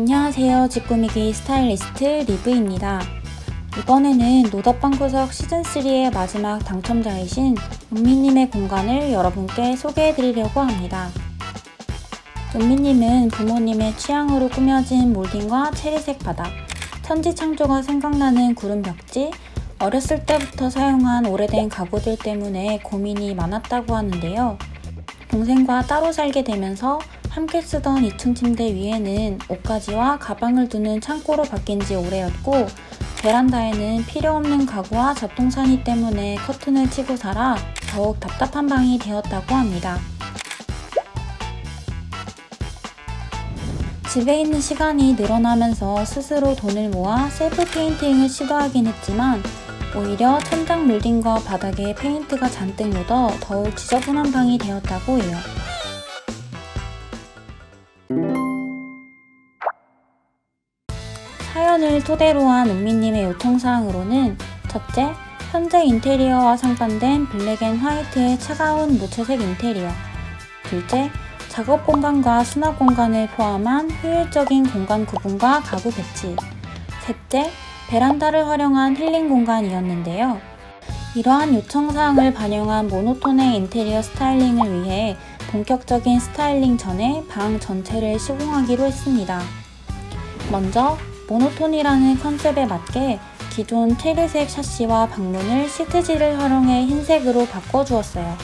안녕하세요. 직구미기 스타일리스트 리브입니다. 이번에는 노답방 구석 시즌3의 마지막 당첨자이신 은미님의 공간을 여러분께 소개해 드리려고 합니다. 은미님은 부모님의 취향으로 꾸며진 몰딩과 체리색 바닥, 천지 창조가 생각나는 구름 벽지, 어렸을 때부터 사용한 오래된 가구들 때문에 고민이 많았다고 하는데요. 동생과 따로 살게 되면서 함께 쓰던 2층 침대 위에는 옷가지와 가방을 두는 창고로 바뀐 지 오래였고 베란다에는 필요 없는 가구와 잡동사니 때문에 커튼을 치고 살아 더욱 답답한 방이 되었다고 합니다. 집에 있는 시간이 늘어나면서 스스로 돈을 모아 셀프 페인팅을 시도하긴 했지만 오히려 천장 몰딩과 바닥에 페인트가 잔뜩 묻어 더욱 지저분한 방이 되었다고 해요. 사연을 토대로 한 은미님의 요청사항으로는 첫째, 현재 인테리어와 상반된 블랙 앤 화이트의 차가운 무채색 인테리어. 둘째, 작업 공간과 수납 공간을 포함한 효율적인 공간 구분과 가구 배치. 셋째, 베란다를 활용한 힐링 공간이었는데요. 이러한 요청사항을 반영한 모노톤의 인테리어 스타일링을 위해 본격적인 스타일링 전에 방 전체를 시공하기로 했습니다. 먼저 모노톤이라는 컨셉에 맞게 기존 체리색 샤시와 방문을 시트지를 활용해 흰색으로 바꿔주었어요.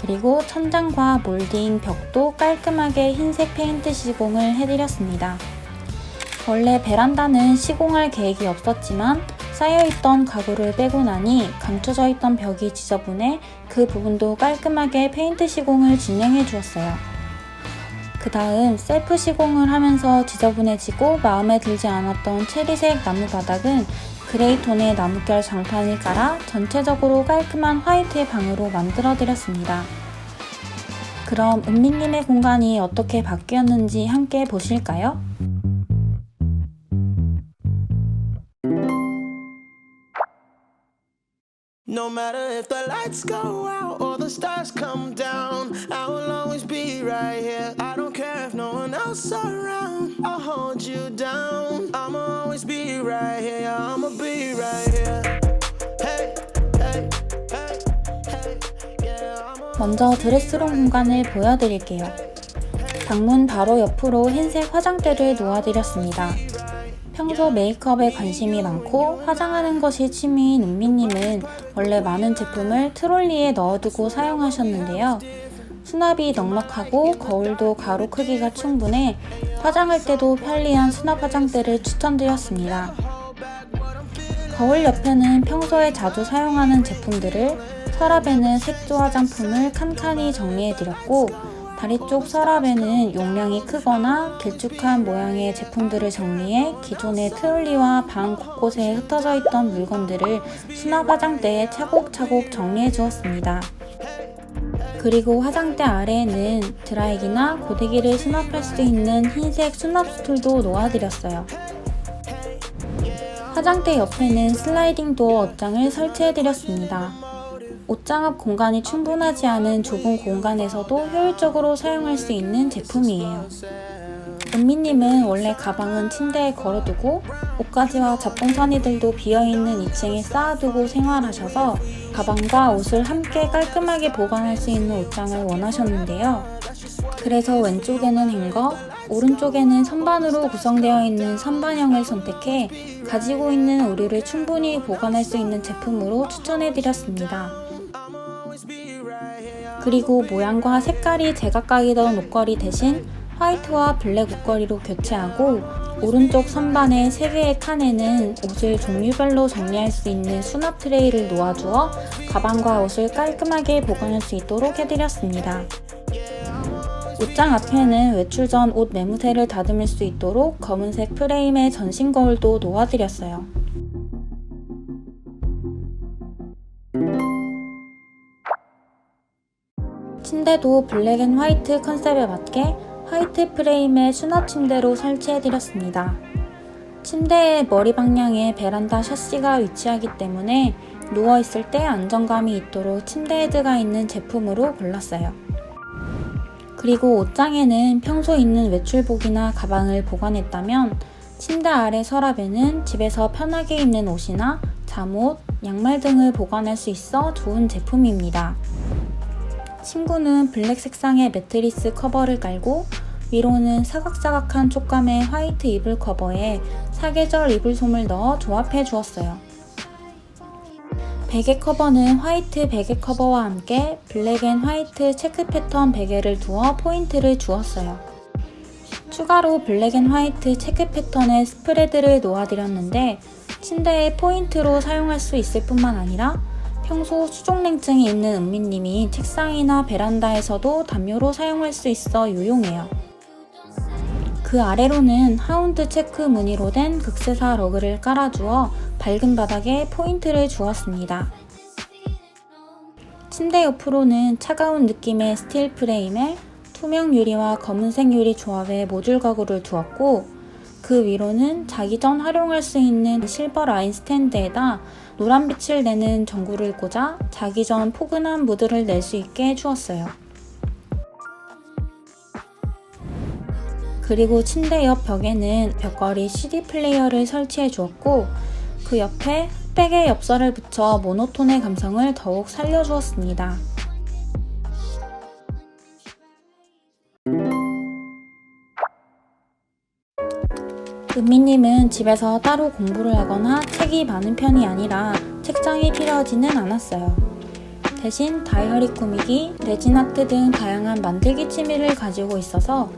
그리고 천장과 몰딩, 벽도 깔끔하게 흰색 페인트 시공을 해드렸습니다. 원래 베란다는 시공할 계획이 없었지만 쌓여있던 가구를 빼고 나니 감춰져 있던 벽이 지저분해 그 부분도 깔끔하게 페인트 시공을 진행해 주었어요. 그 다음 셀프 시공을 하면서 지저분해지고 마음에 들지 않았던 체리색 나무 바닥은 그레이 톤의 나무결 장판을 깔아 전체적으로 깔끔한 화이트의 방으로 만들어 드렸습니다. 그럼 은미님의 공간이 어떻게 바뀌었는지 함께 보실까요? No one else around. I'll hold you down. I'ma always be right here. I'ma be right here. Hey, hey, hey, hey. Yeah, I'ma. 먼저 드레스룸 공간을 보여드릴게요. 방문 바로 옆으로 흰색 화장대를 놓아드렸습니다. 평소 메이크업에 관심이 많고 화장하는 것이 취미인 은미님은 원래 많은 제품을 트롤리에 넣어두고 사용하셨는데요. 수납이 넉넉하고 거울도 가로 크기가 충분해 화장할 때도 편리한 수납 화장대를 추천드렸습니다. 거울 옆에는 평소에 자주 사용하는 제품들을 서랍에는 색조 화장품을 칸칸이 정리해드렸고 다리 쪽 서랍에는 용량이 크거나 길쭉한 모양의 제품들을 정리해 기존의 트롤리와 방 곳곳에 흩어져 있던 물건들을 수납 화장대에 차곡차곡 정리해 주었습니다. 그리고 화장대 아래에는 드라이기나 고데기를 수납할 수 있는 흰색 수납 스툴도 놓아드렸어요. 화장대 옆에는 슬라이딩 도어 옷장을 설치해드렸습니다. 옷장 앞 공간이 충분하지 않은 좁은 공간에서도 효율적으로 사용할 수 있는 제품이에요. 은미님은 원래 가방은 침대에 걸어두고 옷가지와 잡동사니들도 비어있는 2층에 쌓아두고 생활하셔서 가방과 옷을 함께 깔끔하게 보관할 수 있는 옷장을 원하셨는데요. 그래서 왼쪽에는 행거, 오른쪽에는 선반으로 구성되어 있는 선반형을 선택해 가지고 있는 오류를 충분히 보관할 수 있는 제품으로 추천해드렸습니다. 그리고 모양과 색깔이 제각각이던 옷걸이 대신 화이트와 블랙 옷걸이로 교체하고 오른쪽 선반의 3개의 칸에는 옷을 종류별로 정리할 수 있는 수납 트레이를 놓아주어 가방과 옷을 깔끔하게 보관할 수 있도록 해드렸습니다. 옷장 앞에는 외출 전 옷 매무새를 다듬을 수 있도록 검은색 프레임의 전신 거울도 놓아드렸어요. 침대도 블랙 앤 화이트 컨셉에 맞게 화이트 프레임의 수납 침대로 설치해드렸습니다. 침대의 머리 방향에 베란다 샤시가 위치하기 때문에 누워있을 때 안정감이 있도록 침대 헤드가 있는 제품으로 골랐어요. 그리고 옷장에는 평소 입는 외출복이나 가방을 보관했다면 침대 아래 서랍에는 집에서 편하게 입는 옷이나 잠옷, 양말 등을 보관할 수 있어 좋은 제품입니다. 친구는 블랙 색상의 매트리스 커버를 깔고 위로는 사각사각한 촉감의 화이트 이불 커버에 사계절 이불솜을 넣어 조합해 주었어요. 베개 커버는 화이트 베개 커버와 함께 블랙 앤 화이트 체크 패턴 베개를 두어 포인트를 주었어요. 추가로 블랙 앤 화이트 체크 패턴의 스프레드를 놓아드렸는데 침대에 포인트로 사용할 수 있을 뿐만 아니라 평소 수족냉증이 있는 은미님이 책상이나 베란다에서도 담요로 사용할 수 있어 유용해요. 그 아래로는 하운드 체크 무늬로 된 극세사 러그를 깔아주어 밝은 바닥에 포인트를 주었습니다. 침대 옆으로는 차가운 느낌의 스틸 프레임에 투명 유리와 검은색 유리 조합의 모듈 가구를 두었고 그 위로는 자기 전 활용할 수 있는 실버 라인 스탠드에다 노란 빛을 내는 전구를 꽂아 자기 전 포근한 무드를 낼 수 있게 해주었어요. 그리고 침대 옆 벽에는 벽걸이 CD 플레이어를 설치해 주었고 그 옆에 흑백의 엽서를 붙여 모노톤의 감성을 더욱 살려주었습니다. 은미님은 집에서 따로 공부를 하거나 책이 많은 편이 아니라 책장이 필요하지는 않았어요. 대신 다이어리 꾸미기, 레진 아트 등 다양한 만들기 취미를 가지고 있어서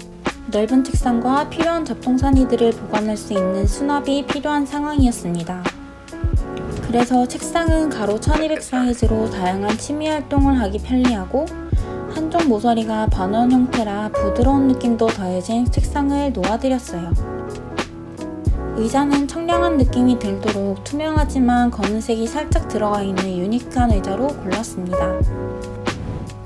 넓은 책상과 필요한 잡동사니들을 보관할 수 있는 수납이 필요한 상황이었습니다. 그래서 책상은 가로 1200 사이즈로 다양한 취미 활동을 하기 편리하고 한쪽 모서리가 반원 형태라 부드러운 느낌도 더해진 책상을 놓아드렸어요. 의자는 청량한 느낌이 들도록 투명하지만 검은색이 살짝 들어가 있는 유니크한 의자로 골랐습니다.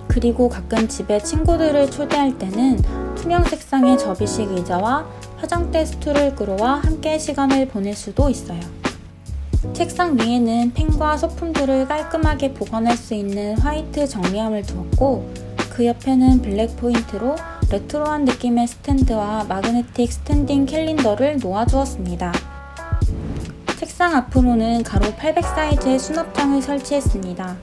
그리고 가끔 집에 친구들을 초대할 때는 투명 색상의 접이식 의자와 화장대 스툴을 끌어와 함께 시간을 보낼 수도 있어요. 책상 위에는 펜과 소품들을 깔끔하게 보관할 수 있는 화이트 정리함을 두었고 그 옆에는 블랙 포인트로 레트로한 느낌의 스탠드와 마그네틱 스탠딩 캘린더를 놓아주었습니다. 책상 앞으로는 가로 800 사이즈의 수납장을 설치했습니다.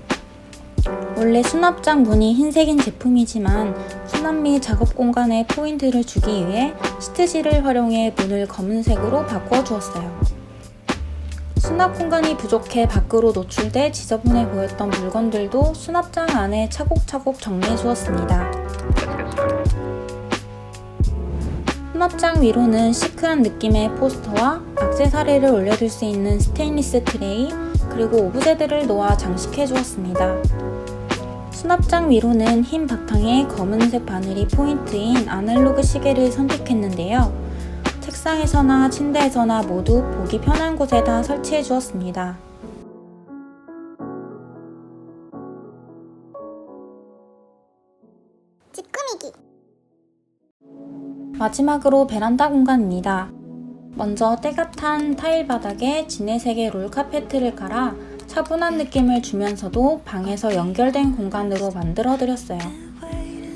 원래 수납장 문이 흰색인 제품이지만 수납 및 작업 공간에 포인트를 주기 위해 시트지를 활용해 문을 검은색으로 바꿔주었어요. 수납 공간이 부족해 밖으로 노출돼 지저분해 보였던 물건들도 수납장 안에 차곡차곡 정리해 주었습니다. 수납장 위로는 시크한 느낌의 포스터와 액세서리를 올려둘 수 있는 스테인리스 트레이, 그리고 오브제들을 놓아 장식해 주었습니다. 수납장 위로는 흰 바탕에 검은색 바늘이 포인트인 아날로그 시계를 선택했는데요. 책상에서나 침대에서나 모두 보기 편한 곳에다 설치해 주었습니다. 마지막으로 베란다 공간입니다. 먼저 때가 탄 타일 바닥에 진해색의 롤 카페트를 깔아 차분한 느낌을 주면서도 방에서 연결된 공간으로 만들어 드렸어요.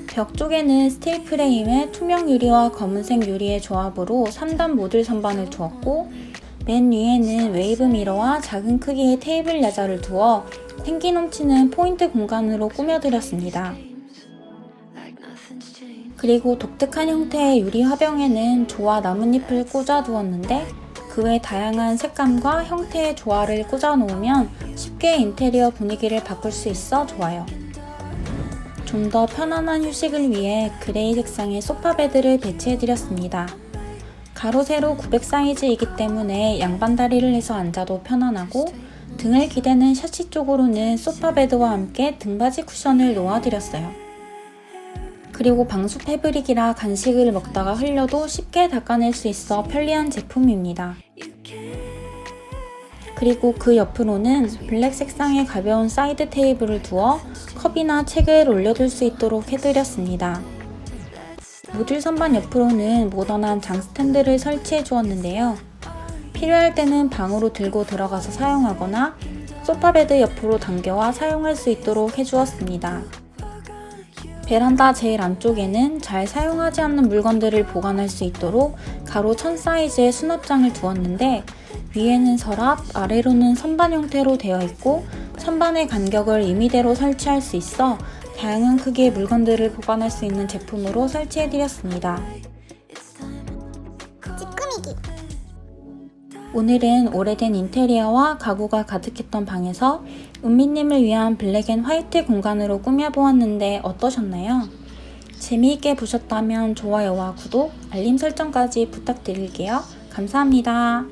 벽 쪽에는 스틸 프레임에 투명 유리와 검은색 유리의 조합으로 3단 모듈 선반을 두었고 맨 위에는 웨이브 미러와 작은 크기의 테이블 야자를 두어 생기 넘치는 포인트 공간으로 꾸며드렸습니다. 그리고 독특한 형태의 유리 화병에는 조화 나뭇잎을 꽂아 두었는데 그 외 다양한 색감과 형태의 조화를 꽂아 놓으면 쉽게 인테리어 분위기를 바꿀 수 있어 좋아요. 좀 더 편안한 휴식을 위해 그레이 색상의 소파 베드를 배치해 드렸습니다. 가로 세로 900 사이즈이기 때문에 양반 다리를 해서 앉아도 편안하고 등을 기대는 샤시 쪽으로는 소파 베드와 함께 등받이 쿠션을 놓아 드렸어요. 그리고 방수 패브릭이라 간식을 먹다가 흘려도 쉽게 닦아낼 수 있어 편리한 제품입니다. 그리고 그 옆으로는 블랙 색상의 가벼운 사이드 테이블을 두어 컵이나 책을 올려둘 수 있도록 해드렸습니다. 모듈 선반 옆으로는 모던한 장 스탠드를 설치해 주었는데요. 필요할 때는 방으로 들고 들어가서 사용하거나 소파 베드 옆으로 당겨와 사용할 수 있도록 해주었습니다. 베란다 제일 안쪽에는 잘 사용하지 않는 물건들을 보관할 수 있도록 가로 1000 사이즈의 수납장을 두었는데 위에는 서랍, 아래로는 선반 형태로 되어 있고 선반의 간격을 임의대로 설치할 수 있어 다양한 크기의 물건들을 보관할 수 있는 제품으로 설치해드렸습니다. 오늘은 오래된 인테리어와 가구가 가득했던 방에서 은미님을 위한 블랙 앤 화이트 공간으로 꾸며보았는데 어떠셨나요? 재미있게 보셨다면 좋아요와 구독, 알림 설정까지 부탁드릴게요. 감사합니다.